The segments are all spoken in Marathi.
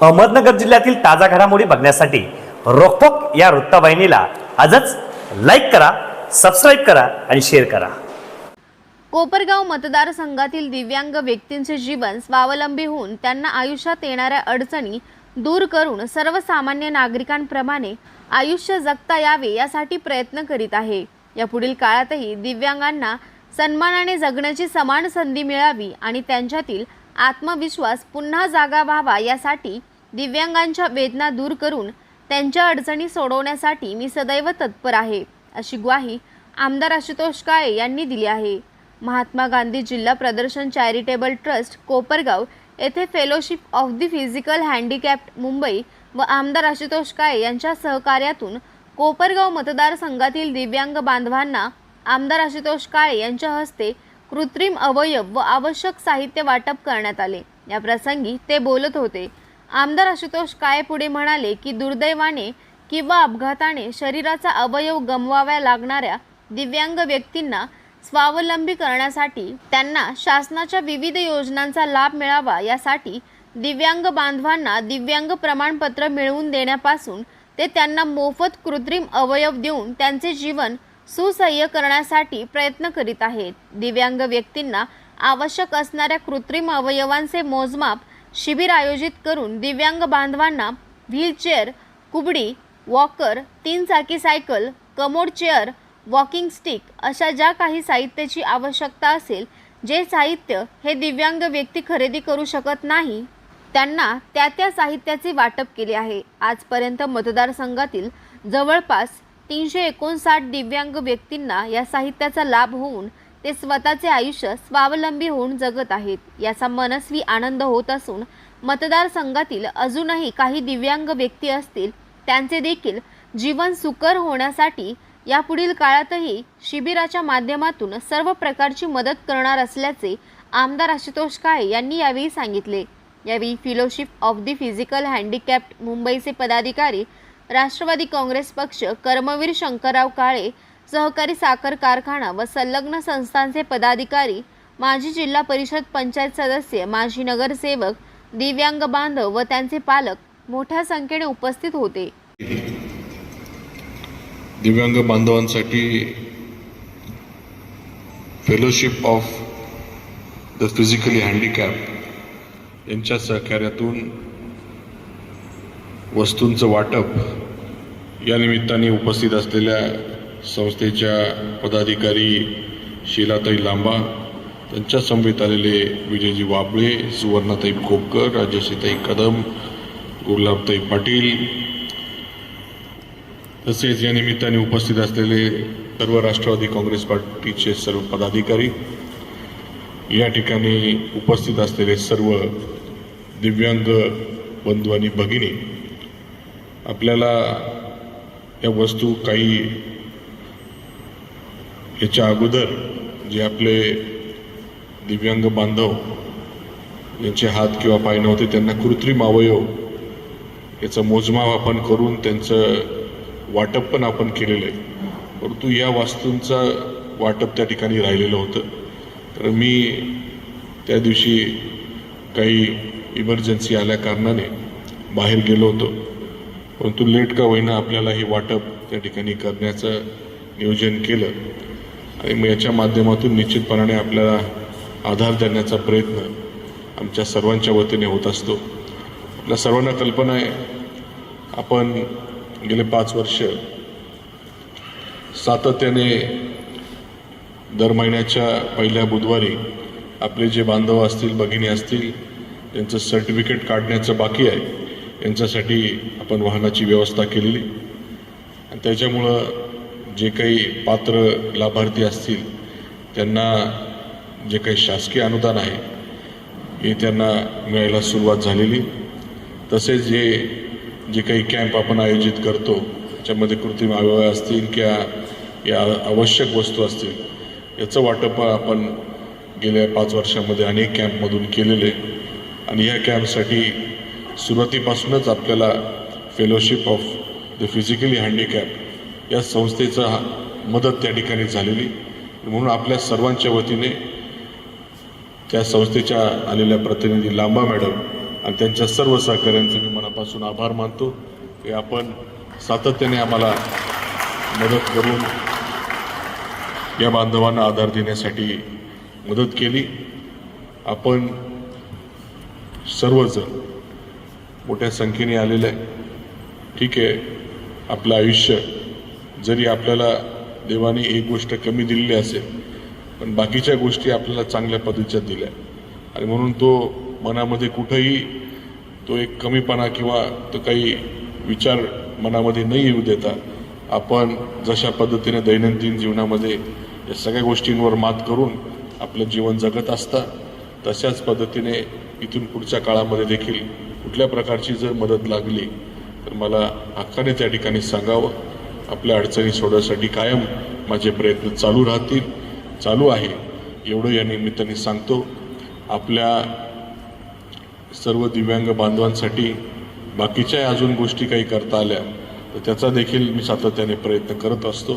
अहमदनगर जिल्ह्यातील ताजा घडामोडी बघण्यासाठी रोखोक या वृत्तवाहिनीला आजच लाईक करा सबस्क्राईब करा आणि शेअर करा. कोपरगाव मतदारसंघातील दिव्यांग व्यक्तींचे जीवन स्वावलंबी होऊन त्यांना आयुष्यात येणाऱ्या अडचणी दूर करून सर्वसामान्य नागरिकांप्रमाणे आयुष्य जगता यावे यासाठी प्रयत्न करीत आहे. यापुढील काळातही दिव्यांगांना सन्मानाने जगण्याची समान संधी मिळावी आणि त्यांच्यातील आत्मविश्वास पुन्हा जागा व्हावा यासाठी दिव्यांगांच्या वेदना दूर करून त्यांच्या अडचणी सोडवण्यासाठी मी सदैव तत्पर आहे अशी ग्वाही आमदार आशुतोष काळे यांनी दिली आहे. महात्मा गांधी जिल्हा प्रदर्शन चॅरिटेबल ट्रस्ट कोपरगाव येथे fellowship of the physical handicapped Mumbai व आमदार आशुतोष काळे यांच्या सहकार्यातून कोपरगाव मतदारसंघातील दिव्यांग बांधवांना आमदार आशुतोष काळे यांच्या हस्ते कृत्रिम अवयव व आवश्यक साहित्य वाटप करण्यात आले. या प्रसंगी ते बोलत होते आमदार आशुतोष काय पुढे म्हणाले की दुर्दैवाने किंवा अपघाताने शरीराचा अवयव गमवाव्या लागणाऱ्या दिव्यांग व्यक्तींना स्वावलंबी करण्यासाठी त्यांना शासनाच्या विविध योजनांचा लाभ मिळावा यासाठी दिव्यांग बांधवांना दिव्यांग प्रमाणपत्र मिळवून देण्यापासून ते त्यांना मोफत कृत्रिम अवयव देऊन त्यांचे जीवन सुसह्य करण्यासाठी प्रयत्न करीत आहेत. दिव्यांग व्यक्तींना आवश्यक असणाऱ्या कृत्रिम अवयवांचे मोजमाप शिबिर आयोजित करून दिव्यांग बांधवांना व्हीलचेअर कुबडी वॉकर तीन चाकी cycle commode chair walking stick अशा ज्या काही साहित्याची आवश्यकता असेल जे साहित्य हे दिव्यांग व्यक्ती खरेदी करू शकत नाही त्यांना त्या त्या साहित्याचे वाटप केले आहे. आजपर्यंत मतदारसंघातील जवळपास तीनशे एकोणसाठ दिव्यांग व्यक्तींना या साहित्याचा लाभ होऊन ते स्वतःचे आयुष्य स्वावलंबी होऊन जगत आहेत. याचा मनस्वी आनंद होत असून मतदारसंघातील अजूनही काही दिव्यांग व्यक्ती असतील त्यांचे देखील जीवन सुकर होण्यासाठी यापुढील काळातही शिबिराच्या माध्यमातून सर्व प्रकारची मदत करणार असल्याचे आमदार आशुतोष काळे यांनी यावेळी सांगितले. यावेळी fellowship of the physical handicapped मुंबईचे पदाधिकारी राष्ट्रवादी काँग्रेस पक्ष कर्मवीर शंकरराव काळे सहकारी साखर कारखाना व संलग्न संस्थांचे पदाधिकारी माजी जिल्हा परिषद पंचायत सदस्य माजी नगरसेवक दिव्यांग बांधव व त्यांचे पालक मोठ्या संख्येने उपस्थित होते. दिव्यांग बांधवांसाठी fellowship of the physically handicap यांच्या सहकार्यातून वस्तूंचं वाटप. या निमित्ताने उपस्थित असलेल्या संस्थेच्या पदाधिकारी शिलाताई लांबा त्यांच्या समवेत आलेले विजयजी वाबळे सुवर्णाताई खोपकर राजश्रीताई कदम गुलाबताई पाटील तसेच या निमित्ताने उपस्थित असलेले सर्व राष्ट्रवादी काँग्रेस पार्टीचे सर्व पदाधिकारी या ठिकाणी उपस्थित असलेले सर्व दिव्यांग बंधू आणि भगिनी आपल्याला या वस्तू काही याच्या अगोदर जे आपले दिव्यांग बांधव यांचे हात किंवा पाय नव्हते त्यांना कृत्रिम अवयव याचं मोजमाप आपण करून त्यांचं वाटप पण आपण केलेलं आहे. परंतु या वास्तूंचा वाटप त्या ठिकाणी राहिलेलं होतं. तर मी त्या दिवशी काही इमर्जन्सी आल्या कारणाने बाहेर गेलो होतो. परंतु लेट का होईना आपल्याला हे वाटप त्या ठिकाणी करण्याचं नियोजन केलं. आणि मग याच्या माध्यमातून निश्चितपणाने आपल्याला आधार देण्याचा प्रयत्न आमच्या सर्वांच्या वतीने होत असतो. आपल्या सर्वांना कल्पना आहे आपण गेले पाच वर्ष सातत्याने दर महिन्याच्या पहिल्या बुधवारी आपले जे बांधव असतील भगिनी असतील त्यांचं सर्टिफिकेट काढण्याचं बाकी आहे. यांच्यासाठी आपण वाहनाची व्यवस्था केलेली. आणि त्याच्यामुळं जे काही पात्र लाभार्थी असतील त्यांना जे काही शासकीय अनुदान आहे हे त्यांना मिळायला सुरुवात झालेली. तसेच जे जे काही कॅम्प आपण आयोजित करतो त्याच्यामध्ये कृत्रिम अवयव असतील किंवा या आवश्यक वस्तू असतील याचं वाटप आपण गेल्या पाच वर्षामध्ये अनेक कॅम्पमधून केलेले आणि या कॅम्पसाठी सुरुवातीपासूनच आपल्याला fellowship of the physically handicap या संस्थेचा मदत त्या ठिकाणी झालेली. म्हणून आपल्या सर्वांच्या वतीने त्या संस्थेच्या आलेल्या प्रतिनिधी लांबा मॅडम आणि त्यांच्या सर्व सहकाऱ्यांचे मी मनापासून आभार मानतो. की आपण सातत्याने आम्हाला मदत करून या बांधवांना आधार देण्यासाठी मदत केली. आपण सर्वजण मोठ्या संख्येने आलेलं आहे. ठीक आहे. आपलं आयुष्य जरी आपल्याला देवाने एक गोष्ट कमी दिलेली असेल पण बाकीच्या गोष्टी आपल्याला चांगल्या पद्धतीच्या दिल्या. आणि म्हणून तो मनामध्ये कुठंही तो एक कमीपणा किंवा तो काही विचार मनामध्ये नाही येऊ देता. आपण जशा पद्धतीने दैनंदिन जीवनामध्ये या सगळ्या गोष्टींवर मात करून आपलं जीवन जगत असता तशाच पद्धतीने इथून पुढच्या काळामध्ये देखील कुठल्या प्रकारची जर मदत लागली तर मला हक्काने त्या ठिकाणी सांगावं. आपल्या अडचणी सोडवण्यासाठी कायम माझे प्रयत्न चालू राहतील चालू आहे. एवढं या निमित्ताने सांगतो. आपल्या सर्व दिव्यांग बांधवांसाठी बाकीच्या अजून गोष्टी काही करता आल्या तर त्याचा देखील मी सातत्याने प्रयत्न करत असतो.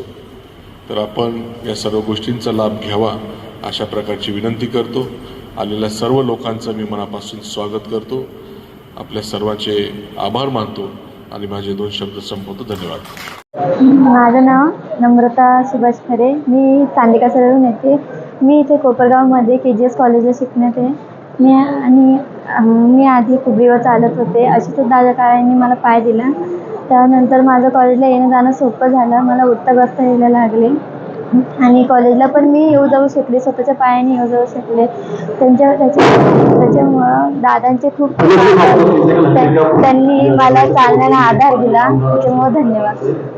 तर आपण या सर्व गोष्टींचा लाभ घ्यावा अशा प्रकारची विनंती करतो. आलेल्या सर्व लोकांचं मी मनापासून स्वागत करतो. आपल्या सर्वांचे आभार मानतो आणि माझे दोन शब्द संपवतो. धन्यवाद. माझं नाव नम्रता सुभाष खरे. मी चांदिका सरळून येते. मी इथे कोपरगावमध्ये के जी एस कॉलेजला शिकण्यात आहे. मी आणि मी आधी कुबरीवर चालत होते. अशीच दादा काळांनी मला पाय दिला. त्यानंतर माझं कॉलेजला येणं जाणं सोपं झालं. मला उठता बसता यायला लागले. आणि कॉलेजला पण मी येऊ जाऊ शकले स्वतःच्या पायाने येऊ जाऊ शकले. त्यांच्या त्याच्या त्याच्यामुळं दादांचे खूप त्यांनी मला चालण्याला आधार दिला. त्याच्यामुळं धन्यवाद.